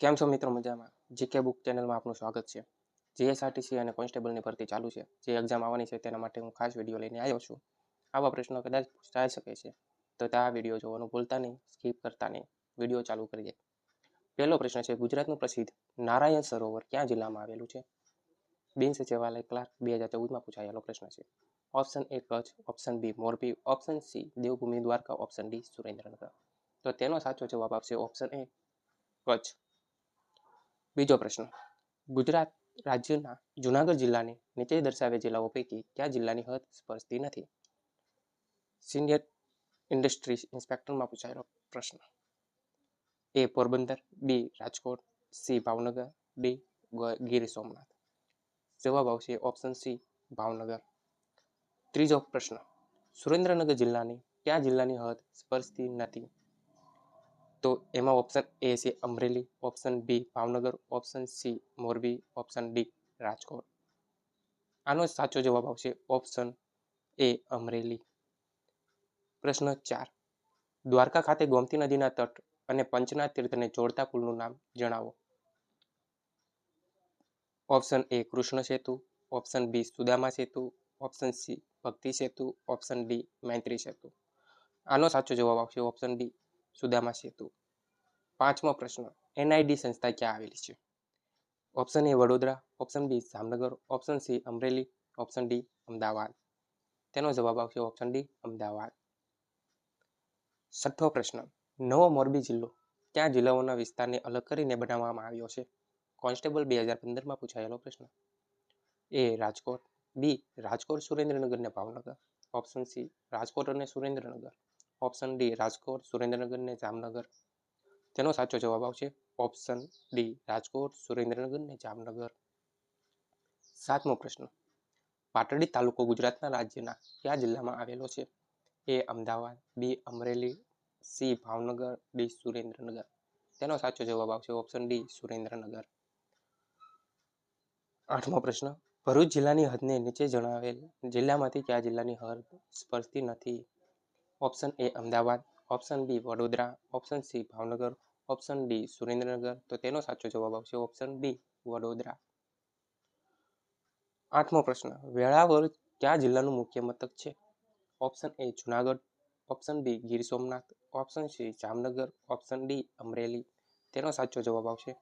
કેમ છો મિત્રો મજામાં? જીકે બુક ચેનલમાં આપનું સ્વાગત છે. જીએસઆરટીસી અને કોન્સ્ટેબલની ભરતી ચાલુ છે. જે એક્ઝામ આવવાની છે તેના માટે હું ખાસ વીડિયો લઈને આવ્યો છું. આવા પ્રશ્નો કદાચ પૂછાઈ શકે છે. તો આ વીડિયો જોવાનું ભૂલતા નહીં સ્કીપ કરતા નહીં. વીડિયો ચાલુ કરીએ. પહેલો પ્રશ્ન છે, ગુજરાતનું પ્રસિદ્ધ નારાયણ સરોવર ક્યાં જિલ્લામાં આવેલું છે? બિન સચિવાલય ક્લાર્ક બે હજાર ચૌદમાં પૂછાયેલો પ્રશ્ન છે. Option A Kutch, option B Morbi, option C Devbhumi Dwarka, option D Surendranagar. તો તેનો સાચો જવાબ આપશે ઓપ્શન એ કચ્છ. બીજો પ્રશ્ન. ગુજરાત રાજ્યના જુનાગઢ જિલ્લાની નીચે દર્શાવેલ જિલ્લાઓ પૈકી કયા જિલ્લાની હદ સ્પર્શતી નથી? સિનિયર ઇન્ડસ્ટ્રી ઇન્સ્પેક્ટરમાં પૂછાયેલો પ્રશ્ન. A Porbandar, B Rajkot, C Bhavnagar, D Gir Somnath. જવાબ આવશે ઓપ્શન સી ભાવનગર. ત્રીજો પ્રશ્ન. સુરેન્દ્રનગર જિલ્લાની કયા જિલ્લાની હદ સ્પર્શતી નથી? તો એમાં ઓપ્શન એ છે Amreli option B Bhavnagar option C Morbi option D Rajkot. આનો સાચો જવાબ આવશે ઓપ્શન એ અમરેલી. પ્રશ્ન ચાર. દ્વારકા ખાતે ગોમતી નદીના તટ અને પંચનાથ તીર્થને જોડતા પુલનું નામ જણાવો. Option A Krishna Setu option B Sudama Setu option C Bhakti Setu option D Maitri Setu. આનો સાચો જવાબ આવશે ઓપ્શન ડી સુદામા સેતુ પાંચમો પ્રશ્ન, એનઆઈડી સંસ્થા ક્યાં આવેલી છે? Option A Vadodara option B Jamnagar option C Amreli option D Ahmedabad. તેનો જવાબ આવશે ઓપ્શન ડી અમદાવાદ. છઠ્ઠો પ્રશ્ન, નવો મોરબી જિલ્લો ક્યાં જિલ્લાઓના વિસ્તારને અલગ કરીને બનાવવામાં આવ્યો છે? કોન્સ્ટેબલ બે હજાર પંદરમાં પૂછાયેલો પ્રશ્ન. એ રાજકોટ. બી રાજકોટ સુરેન્દ્રનગર ને ભાવનગર. ઓપ્શન સી રાજકોટ અને સુરેન્દ્રનગર. ઓપ્શન ડી રાજકોટ, સુરેન્દ્રનગર ને જામનગર. તેનો સાચો જવાબ આવશે ઓપ્શન ડી રાજકોટ, સુરેન્દ્રનગર ને જામનગર. સાતમો પ્રશ્ન. પાટડી તાલુકો ગુજરાતના રાજ્યના કયા જિલ્લામાં આવેલો છે? A Ahmedabad B Amreli C Bhavnagar D Surendranagar. તેનો સાચો જવાબ આવશે ઓપ્શન ડી સુરેન્દ્રનગર. આઠમો પ્રશ્ન. ભરૂચ જિલ્લાની હદને નીચે જણાવેલ જિલ્લામાંથી કયા જિલ્લાની હદ સ્પર્શતી નથી? Option A Ahmedabad option B Vadodara option C Bhavnagar option D Surendranagar તો તેનો સાચો જવાબ આવશે ઓપ્શન બી વડોદરા આઠમો પ્રશ્ન. વેળાવળ કયા જિલ્લાનું મુખ્ય મથક છે? Option A Junagadh option B Gir Somnath. Option C Jamnagar. Option D Amreli. તેનો સાચો જવાબ આવશે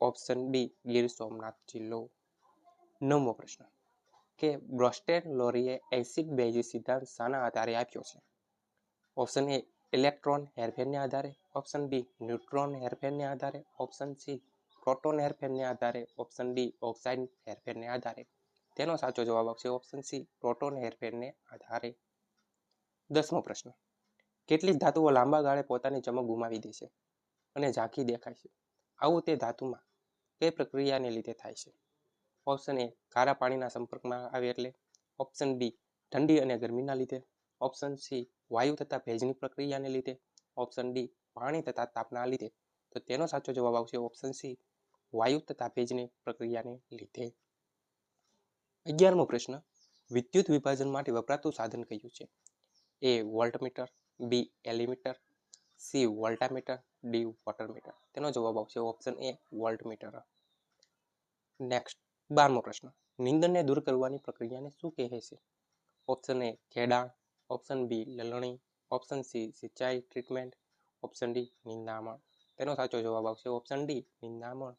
ઓપ્શન બી ગીર સોમનાથ જિલ્લો. નવમો પ્રશ્ન. કે બ્રોસ્ટેડ લોરીએ એસિડ બેઝિસ સિદ્ધાંત શાના આધારે આપ્યો છે? ઓપ્શન એ ઇલેક્ટ્રોન હેરફેરને આધારે. ઓપ્શન બી ન્યુટ્રોન હેરફેરને આધારે. ઓપ્શન સી પ્રોટોન હેરફેરને આધારે. ઓપ્શન ડી ઓક્સાઇડ હેરફેરને આધારે. તેનો સાચો જવાબ આવશે ઓપ્શન સી પ્રોટોન હેરફેરને આધારે. દસમો પ્રશ્ન. કેટલીક ધાતુઓ લાંબા ગાળે પોતાની ચમક ગુમાવી દે છે અને ઝાંખી દેખાય છે. આવું તે ધાતુમાં કઈ પ્રક્રિયાને લીધે થાય છે. ઓપ્શન એ ખારા પાણીના સંપર્કમાં આવે એટલે. ઓપ્શન બી ઠંડી અને ગરમીના લીધે. ઓપ્શન સી વાયુ તથા ભેજની પ્રક્રિયાને લીધે ઓપ્શન ડી પાણી તથા તાપના લીધે. તો તેનો સાચો જવાબ આવશે ઓપ્શન સી વાયુ તથા ભેજની પ્રક્રિયાને લીધે. અગિયારમો પ્રશ્ન, વિદ્યુત વિભાજન માટે વપરાતું સાધન કયું છે? A voltmeter B ammeter C voltameter D water meter. તેનો જવાબ આવશે ઓપ્શન એ વોલ્ટમીટર. નેક્સ્ટ બારમો પ્રશ્ન, નીંદણને દૂર કરવાની પ્રક્રિયાને શું કહે છે? ઓપ્શન એ ખેડાણ ઓપ્શન બી લલણી. ઓપ્શન સી સિંચાઈ ટ્રીટમેન્ટ ઓપ્શન ડી નિંદામણ. તેનો સાચો જવાબ આવશે ઓપ્શન ડી નિંદામણ.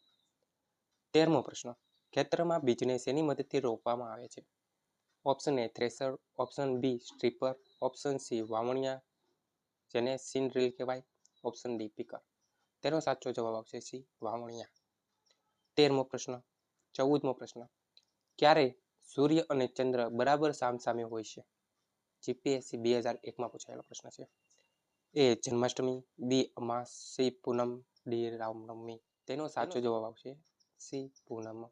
તેરમો પ્રશ્ન. ખેતરમાં બીજને શેની મદદથી રોપવામાં આવે છે? Option A thresher. Option B stripper. Option C વાવણિયા. જેને સીન ડ્રીલ કહેવાય. Option D picker. તેનો સાચો જવાબ આવશે સી વાવણિયા. તેરમો પ્રશ્ન. ચૌદમો પ્રશ્ન. ક્યારે સૂર્ય અને ચંદ્ર બરાબર સામસામે હોય છે? જીપીએસસી બે હજાર એકમાં પૂછાયેલો પ્રશ્ન છે. એ જન્માષ્ટમી, બી અમાસ સી પૂનમ, ડી રામનવમી. તેનો સાચો જવાબ આવશે સી પૂનમ.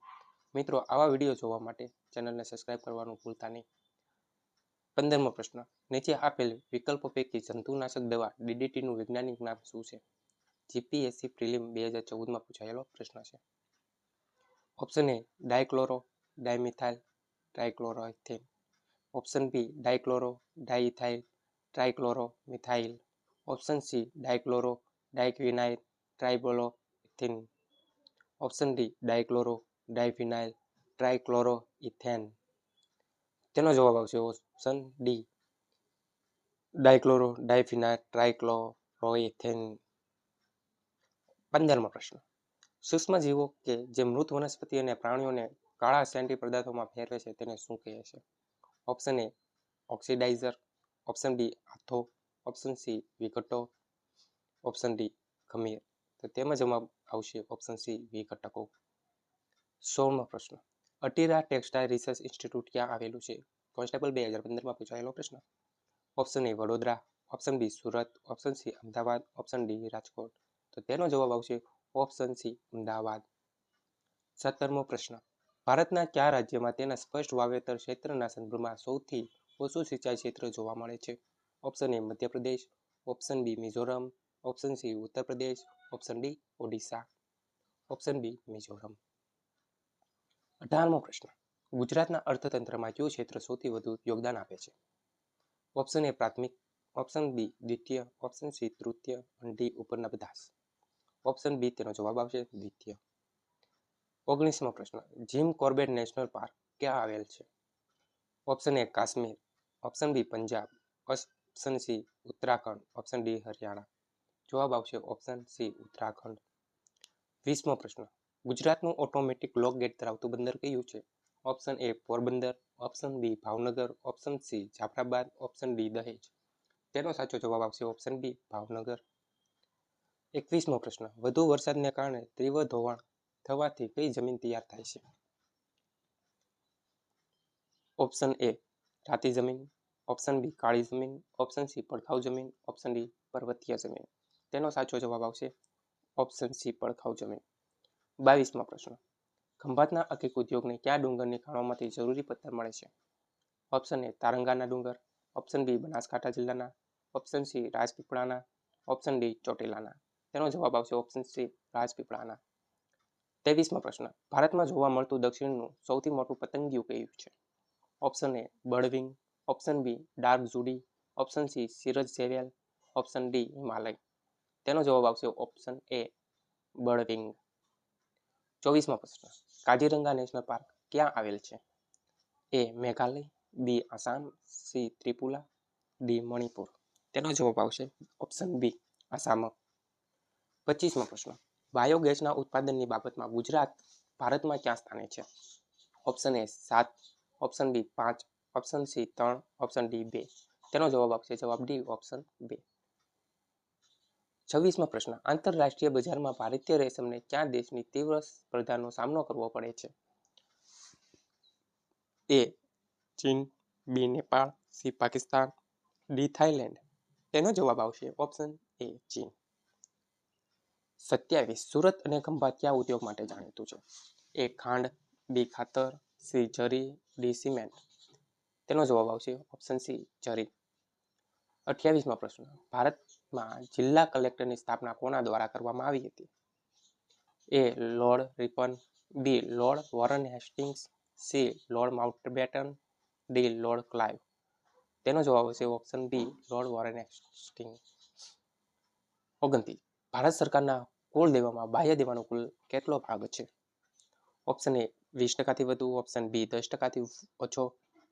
મિત્રો, આવા વીડિયો જોવા માટે ચેનલને સબસ્ક્રાઇબ કરવાનું ભૂલતા નહીં. પંદરમો પ્રશ્ન. નીચે આપેલ વિકલ્પો પૈકી જંતુનાશક દવા ડીડીટીનું વૈજ્ઞાનિક નામ શું છે? જીપીએસસી પ્રિલિમ બે હજાર ચૌદમાં પૂછાયેલો પ્રશ્ન છે. Option A dichloro, dimethyl trichloroethane option B dichloro diethyl trichloro methyl option C dichloro diquinyl tribolo ethene option D dichloro diphenyl trichloro ethane તેનો જવાબ આવશે option D dichloro diphenyl trichloroethane પંદરમો પ્રશ્ન. સૂક્ષ્મજીવો કે જે મૃત વનસ્પતિ અને પ્રાણીઓને કાળા સેન્ટી પદાર્થોમાં ફેરવે છે તેને શું કહે છે? Option A oxidizer option D આથો. ઓપ્શન સી વિઘટો. ઓપ્શન ડી ખમીર. તો તેમાં જવાબ આવશે ઓપ્શન સી વિઘટકો. સોળમો પ્રશ્ન. અટીરા ટેક્સટાઇલ રિસર્ચ ઇન્સ્ટિટ્યૂટ ક્યાં આવેલું છે? કોન્સ્ટેબલ બે હજાર પંદરમાં પૂછાયેલો પ્રશ્ન. Option A Vadodara. Option B Surat. Option C Ahmedabad. Option D Rajkot. તો તેનો જવાબ આવશે ઓપ્શન સી અમદાવાદ. સત્તરમો પ્રશ્ન. ભારતના કયા રાજ્યમાં તેના સ્પષ્ટ વાવેતર ક્ષેત્રના સંદર્ભમાં સૌથી ઓછું સિંચાઈ ક્ષેત્ર જોવા મળે છે. Option A Madhya Pradesh. Option B Mizoram. Option C Uttar option D Odisha. Option B Mizoram. અઢારમો પ્રશ્ન. ગુજરાતના અર્થતંત્રમાં કયું ક્ષેત્ર સૌથી વધુ યોગદાન આપે છે? ઓપ્શન એ પ્રાથમિક. ઓપ્શન બી દ્વિતીય. ઓપ્શન સી તૃતીય. અને ડી ઉપરના બધા ઓપ્શન બી તેનો જવાબ આવશે દ્વિતીય. ઓગણીસમો પ્રશ્ન. જીમ કોર્બેટ નેશનલ પાર્ક ક્યાં આવેલ છે? Option A Kashmir, option B Punjab, option C Uttarakhand, option D Haryana. જવાબ આવશે ઓપ્શન સી ઉત્તરાખંડ. વીસમો પ્રશ્ન. ગુજરાતનું ઓટોમેટિક લોક ગેટ ધરાવતું બંદર કયું છે? Option A Porbandar, option B Bhavnagar, option C Jafrabad, option D Dahej. તેનો સાચો જવાબ આવશે ઓપ્શન બી ભાવનગર. એકવીસમો પ્રશ્ન. વધુ વરસાદને કારણે તીવ્ર ધોવાણ થવાથી કઈ જમીન તૈયાર થાય છે? ઓપ્શન એ રાતી જમીન. ઓપ્શન બી કાળી જમીન. ઓપ્શન સી પડખાઉ જમીન. ઓપ્શન ડી પર્વતીય જમીન. તેનો સાચો જવાબ આવશે ઓપ્શન સી પડખાઉ જમીન. બાવીસમો પ્રશ્ન, ખંભાતના અકીક ઉદ્યોગને કયા ડુંગરની ખાણોમાંથી જરૂરી પથ્થર મળે છે? ઓપ્શન એ તારંગાના ડુંગર. ઓપ્શન બી બનાસકાંઠા જિલ્લાના. ઓપ્શન સી રાજપીપળાના. ઓપ્શન ડી ચોટીલાના. તેનો જવાબ આવશે ઓપ્શન સી રાજપીપળાના. ત્રેવીસમો પ્રશ્ન. ભારતમાં જોવા મળતું દક્ષિણનું સૌથી મોટું પતંગિયું કયું છે? Option A birdwing option B dark Judy option C સિરજ ઝેવેલ option D Himalaya. તેનો જવાબ આવશે ઓપ્શન એ બર્ડવિંગ ચોવીસમો પ્રશ્ન. કાજીરંગા નેશનલ પાર્ક ક્યાં આવેલ છે? A Meghalaya. B Assam. C Tripura. D Manipur. તેનો જવાબ આવશે ઓપ્શન બી આસામ. પચીસમો પ્રશ્ન. બાયોગેસના ઉત્પાદનની બાબતમાં ગુજરાત ભારતમાં ક્યાં સ્થાને છે? ઓપ્શન એ સાત. ઓપ્શન બી પાંચ. ઓપ્શન સી ત્રણ. ઓપ્શન ડી બે. તેનો જવાબ આપશે જવાબ ડી ઓપ્શન બે છવ્વીસમાં પ્રશ્ન, આંતરરાષ્ટ્રીય બજારમાં ભારતીય રેશમને ક્યાં દેશની તીવ્ર સ્પર્ધાનો સામનો કરવો પડે છે? એ ચીન. B Nepal. C Pakistan. D Thailand તેનો જવાબ આવશે ઓપ્શન એ ચીન. સત્યાવીસ, સુરત અને ખંભાત કયા ઉદ્યોગ માટે જાણીતું છે. એ ખાંડ, બી ખાતર, સી જરી, ડી સિમેન્ટ. તેનો જવાબ આવશે ઓપ્શન સી, જરી. અઠ્યાવીસમો પ્રશ્ન. ભારતમાં જિલ્લા કલેક્ટરની સ્થાપના કોના દ્વારા કરવામાં આવી હતી? A Lord Ripon, B Lord Warren Hastings, C Lord Mountbatten, D Lord Clive. તેનો જવાબ આવશે option B, Lord Warren Hasting ઓગણત્રીસ. ભારત સરકારના કુલ દેવામાં બાહ્ય દેવાનો કુલ કેટલો ભાગ છે? ઓપ્શન એ વીસ ટકાથી વધુ. ઓપ્શન બી દસ ટકાથી ઓછો.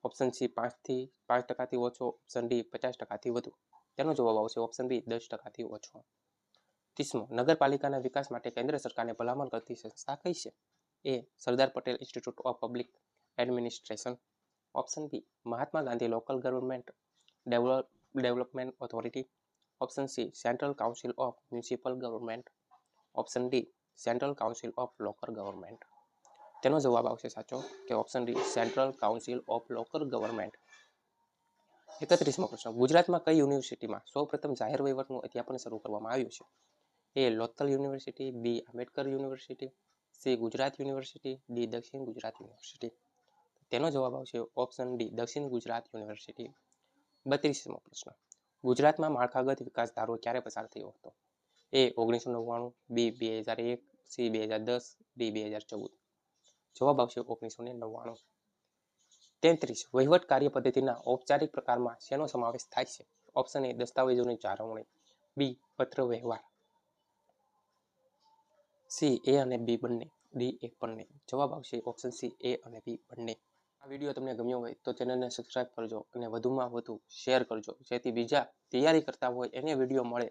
ઓપ્શન સી પાંચથી, પાંચ ટકાથી ઓછો. ઓપ્શન ડી પચાસ ટકાથી વધુ. તેનો જવાબ આવશે ઓપ્શન બી દસ ટકાથી ઓછો. ત્રીસમો, નગરપાલિકાના વિકાસ માટે કેન્દ્ર સરકારને ભલામણ કરતી સંસ્થા કઈ છે? A Sardar Patel institute of public administration option B Mahatma Gandhi local government develop development authority option C central council of municipal government option D, central council of local government. તેનો જવાબ આવશે સાચો કે option D, central council of local government. એકત્રીસમો પ્રશ્ન, ગુજરાતમાં કઈ યુનિવર્સિટીમાં સૌપ્રથમ જાહેર વહીવટનું અધ્યાપન શરૂ કરવામાં આવ્યું છે? A, Lothal university, B, Ambedkar university, C, Gujarat university, D, દક્ષિણ ગુજરાત યુનિવર્સિટી. તેનો જવાબ આવશે ઓપ્શન ડી, દક્ષિણ ગુજરાત યુનિવર્સિટી. બત્રીસમો પ્રશ્ન, ગુજરાતમાં માળખાગત વિકાસ ધારો ક્યારે પસાર થયો હતો? એ ઓગણીસો નવ્વાણું, બી, બે હજાર એક, સી, બે હજાર દસ, ડી, બે હજાર ચૌદ. જવાબ આવશે ઓગણીસો ને નવ્વાણું. તેત્રીસ, વહીવટ કાર્ય પદ્ધતિના ઔપચારિક પ્રકારમાં શેનો સમાવેશ થાય છે? ઓપ્શન એ દસ્તાવેજોની જાળવણી. બી, પત્ર વ્યવહાર. સી, એ અને બી બંને. ડી, એ બંને. જવાબ આવશે ઓપ્શન સી, એ અને બી બંને. આ વીડિયો તમને ગમ્યો હોય તો ચેનલને સબસ્ક્રાઇબ કરજો અને વધુમાં વધુ શેર કરજો. જેથી બીજા તૈયારી કરતા હોય એને વીડિયો મળે